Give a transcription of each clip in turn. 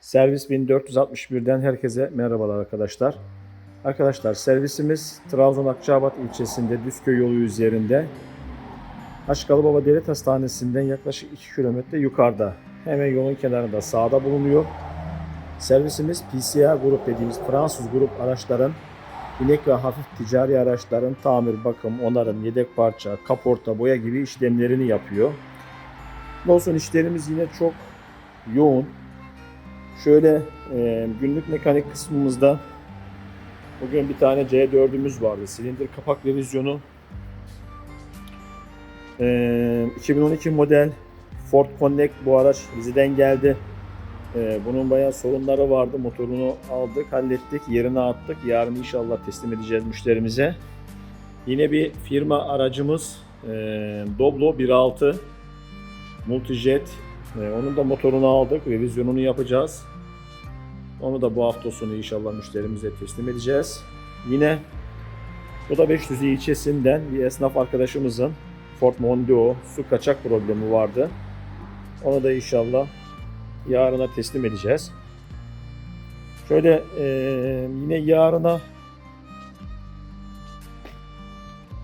Servis 1461'den herkese merhabalar arkadaşlar. Arkadaşlar servisimiz Trabzon Akçabat ilçesinde Düzköy yolu üzerinde Haşkalı Baba Devlet Hastanesi'nden yaklaşık 2 kilometre yukarıda. Hemen yolun kenarında sağda bulunuyor. Servisimiz PCA grup dediğimiz Fransız grup araçların inek ve hafif ticari araçların tamir, bakım, onarım, yedek parça, kaporta, boya gibi işlemlerini yapıyor. Olsun işlerimiz yine çok yoğun. Şöyle e, günlük mekanik kısmımızda bugün bir tane C4'ümüz vardı. Silindir kapak revizyonu. E, 2012 model Ford Connect bu araç bizden geldi. E, bunun bayağı sorunları vardı. Motorunu aldık, hallettik, yerine attık. Yarın inşallah teslim edeceğiz müşterimize. Yine bir firma aracımız e, Doblo 1.6 Multijet. E, onun da motorunu aldık. Revizyonunu yapacağız. Onu da bu hafta sonu inşallah müşterimize teslim edeceğiz. Yine bu da 500 ilçesinden bir esnaf arkadaşımızın Ford Mondeo su kaçak problemi vardı. Onu da inşallah yarına teslim edeceğiz. Şöyle e, yine yarına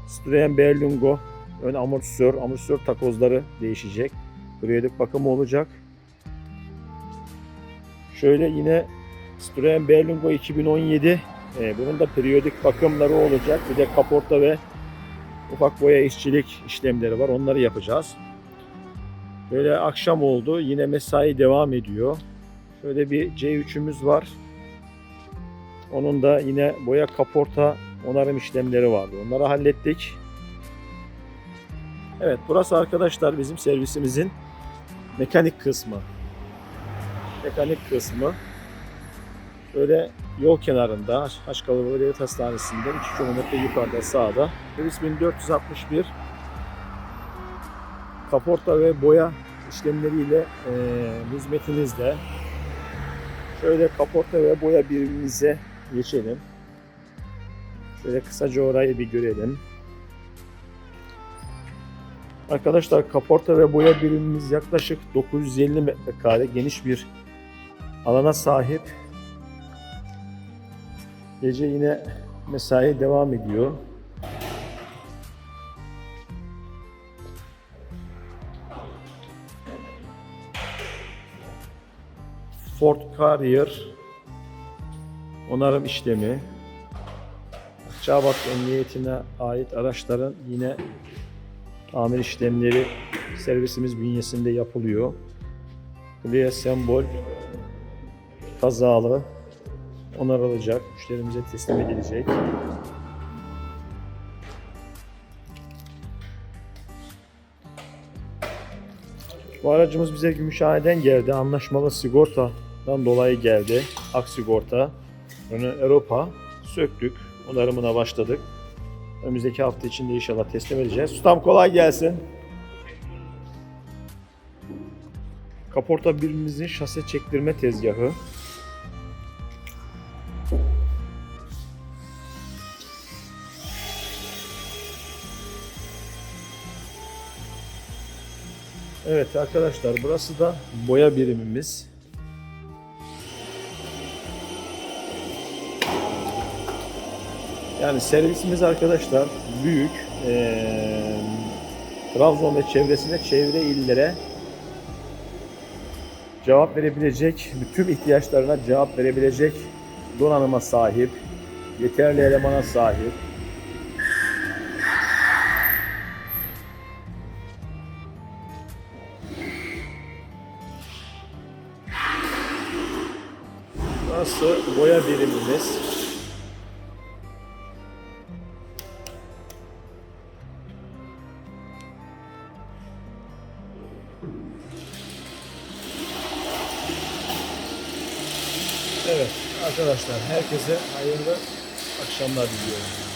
Citroen Berlingo ön amortisör, amortisör takozları değişecek. Periyodik bakımı olacak. Şöyle yine Citroen Berlingo 2017 e, bunun da periyodik bakımları olacak. Bir de kaporta ve ufak boya işçilik işlemleri var. Onları yapacağız. Böyle akşam oldu. Yine mesai devam ediyor. Şöyle bir C3'ümüz var. Onun da yine boya kaporta onarım işlemleri vardı. Onları hallettik. Evet burası arkadaşlar bizim servisimizin mekanik kısmı. Mekanik kısmı. Böyle yol kenarında Haşkalı Devlet Hastanesi'nden 2 kilometre yukarıda sağda. Servis 1461 kaporta ve boya işlemleriyle e, hizmetinizde. Şöyle kaporta ve boya birimimize geçelim. Şöyle kısaca orayı bir görelim. Arkadaşlar kaporta ve boya birimimiz yaklaşık 950 metrekare geniş bir alana sahip. Gece yine mesai devam ediyor. Ford Carrier onarım işlemi Çağbat Emniyetine ait araçların yine tamir işlemleri servisimiz bünyesinde yapılıyor. Clear sembol kazalı onarılacak, müşterimize teslim edilecek. Bu aracımız bize Gümüşhane'den geldi. Anlaşmalı sigortadan dolayı geldi. Ak sigorta. Önü Europa. Söktük. Onarımına başladık. Önümüzdeki hafta içinde inşallah teslim edeceğiz. Ustam kolay gelsin. Kaporta birimizin şase çektirme tezgahı. Evet arkadaşlar burası da boya birimimiz. Yani servisimiz arkadaşlar büyük. Ee, ve çevresinde çevre illere cevap verebilecek, bütün ihtiyaçlarına cevap verebilecek donanıma sahip, yeterli elemana sahip. Burası boya birimimiz. Evet arkadaşlar herkese hayırlı akşamlar diliyorum.